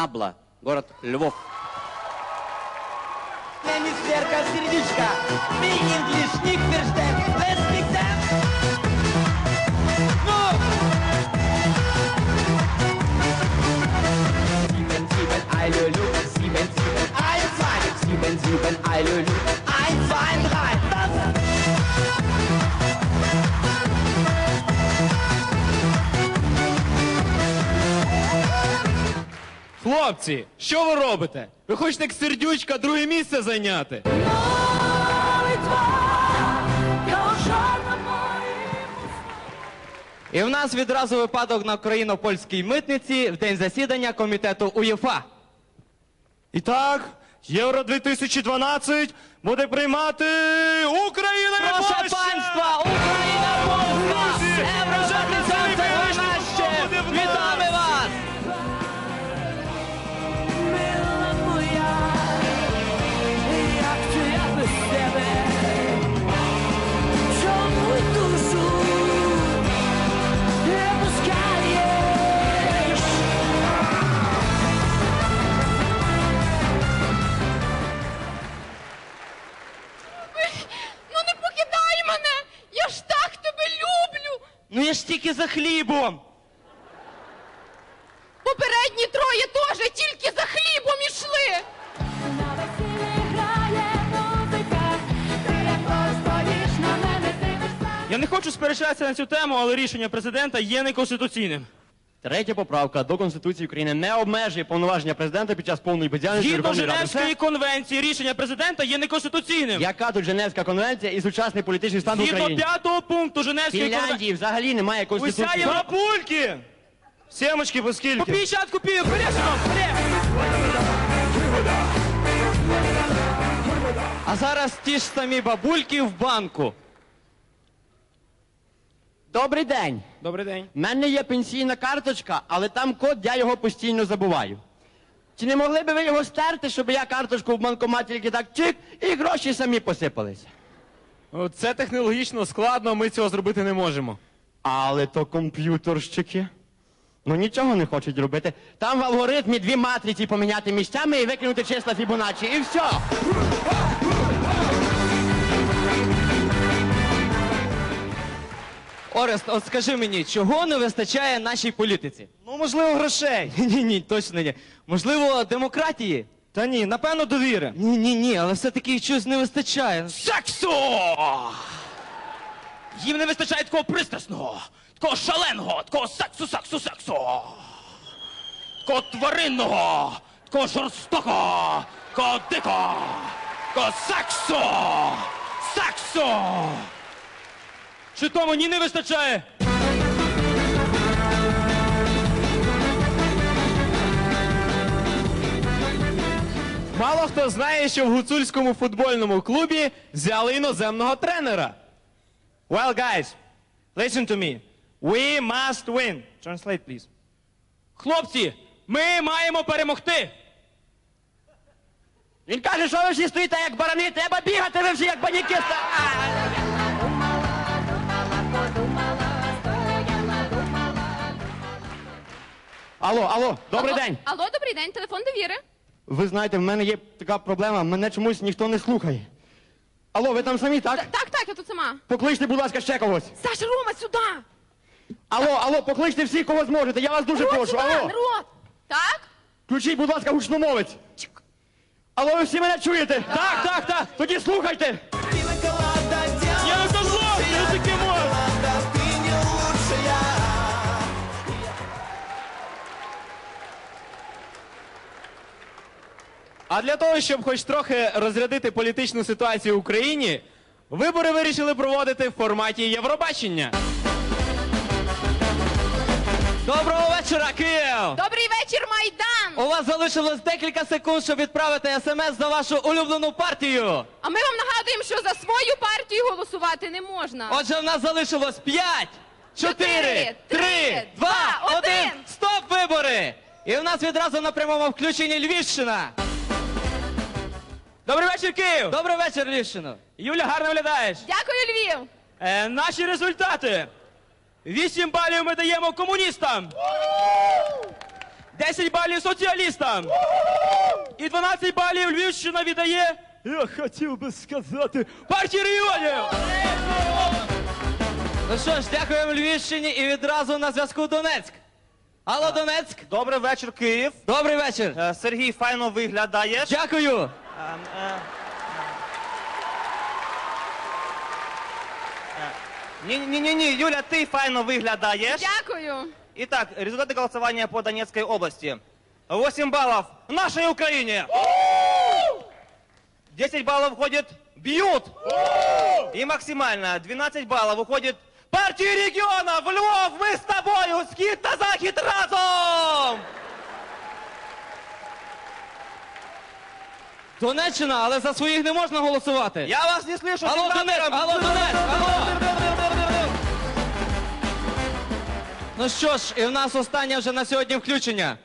Набла, город Львов. Verka Serdička. Speak English, nicht verstehen. Let's Хлопці, що ви робите? Ви хочете як сердючка друге місце зайняти? І в нас відразу випадок на україно-польській митниці в день засідання комітету УЄФА. І так, Євро 2012 буде приймати Україна і Польща! Тільки за хлібом. Попередні троє теж тільки за хлібом ішли! На весіллі грає музика, ти як стоїш на мене. Я не хочу сперечатися на цю тему, але рішення президента є неконституційним. Третя поправка до Конституції України не обмежує повноваження президента під час повної бездіяльності Згідно Верховної Ради. Женевської Все. конвенції, рішення президента є неконституційним. Яка тут Женевська конвенція і сучасний політичний стан в Згідно Україні? п'ятого пункту Женевської конвенції. Фінляндії взагалі немає Уся конституції. Європульки! Семочки по скільки? По 50 копійок, А зараз ті ж самі бабульки в банку. Добрий день. Добрий день. У мене є пенсійна карточка, але там код, я його постійно забуваю. Чи не могли б ви його стерти, щоб я карточку в банкоматі тільки так чик, і гроші самі посипалися? О, Це технологічно складно, ми цього зробити не можемо. Але то комп'ютерщики. Ну нічого не хочуть робити. Там в алгоритмі дві матриці поміняти місцями і викинути числа Фібоначчі. І все. Орест, от скажи мені, чого не вистачає нашій політиці? Ну, можливо, грошей. Ні, ні, точно ні. Можливо, демократії? Та ні, напевно, довіри. Ні, ні, ні, але все-таки чогось не вистачає. Сексу! Їм не вистачає такого пристрасного, такого шаленого, такого сексу, сексу, сексу. Такого тваринного, такого жорстокого, такого дикого, такого сексу! Сексу! Чи то мені не вистачає? Мало хто знає, що в гуцульському футбольному клубі взяли іноземного тренера. Well, guys, listen to me. We must win. Translate, please. Хлопці, ми маємо перемогти. Він каже, що ви всі стоїте як барани, треба бігати, ви всі як баніки. Алло, алло, добрий Алло, день. Алло, добрий день, телефон довіри. Ви знаєте, в мене є така проблема, мене чомусь ніхто не слухає. Алло, ви там самі, так? Так, так, я тут сама. Покличте, будь ласка, ще когось. Саша, Рома, сюди! Алло, алло, покличте всіх, кого зможете, я вас дуже Народ, прошу. сюди, Алло, народ! Так? включіть, будь ласка, гучномовець. Алло, ви всі мене чуєте? Так, так, так. Тоді слухайте. А для того, щоб хоч трохи розрядити політичну ситуацію в Україні, вибори вирішили проводити в форматі Євробачення. Доброго вечора, Київ! Добрий вечір, Майдан! У вас залишилось декілька секунд, щоб відправити смс за вашу улюблену партію. А ми вам нагадуємо, що за свою партію голосувати не можна. Отже, в нас залишилось 5, 4, Чотири, 3, три, 2, два, 1. один. Стоп вибори! І в нас відразу на прямому включенні Львівщина. Добрий вечір, Київ! Добрий вечір, Львівщина. Юля, гарно виглядаєш. Дякую, Львів! Е, наші результати. 8 балів ми даємо комуністам. 10 балів соціалістам. І 12 балів Львівщина віддає. Я хотів би сказати партії регіонів. Ну що ж, дякуємо Львівщині і відразу на зв'язку Донецьк. Алло, Донецьк. Добрий вечір, Київ. Добрий вечір. Е, Сергій, файно виглядаєш. Дякую. Ем, е, е, Ні-ні-ні, Юля, ти файно виглядаєш. Дякую. Итак, результаты голосования по Донецкой области. 8 баллов нашей Украине. 10 баллов входит бьют. И максимально 12 баллов уходит партии регионов. Донеччина, але за своїх не можна голосувати. Я вас не слышу. Алло, Донецьк, алло, Донецьк, алло. Ну що ж, і в нас останнє вже на сьогодні включення.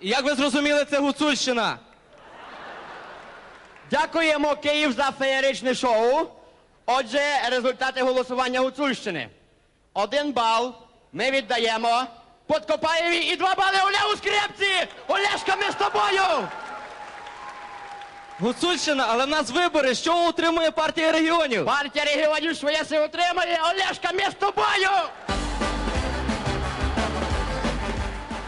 Як ви зрозуміли, це Гуцульщина. Дякуємо Київ за феєричне шоу. Отже, результати голосування Гуцульщини. Один бал ми віддаємо Подкопаєві і два бали Олегу Скрепці! Олешка, ми з тобою! Гуцульщина, але в нас вибори. Що утримує партія регіонів? Партія регіонів своє се отримає! Олешка, ми з тобою!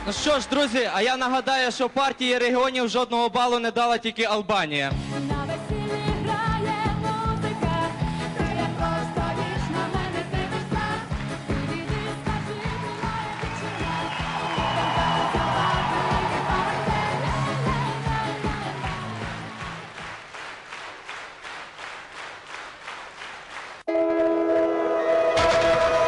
Ну що ж, друзі, а я нагадаю, що партії регіонів жодного балу не дала тільки Албанія.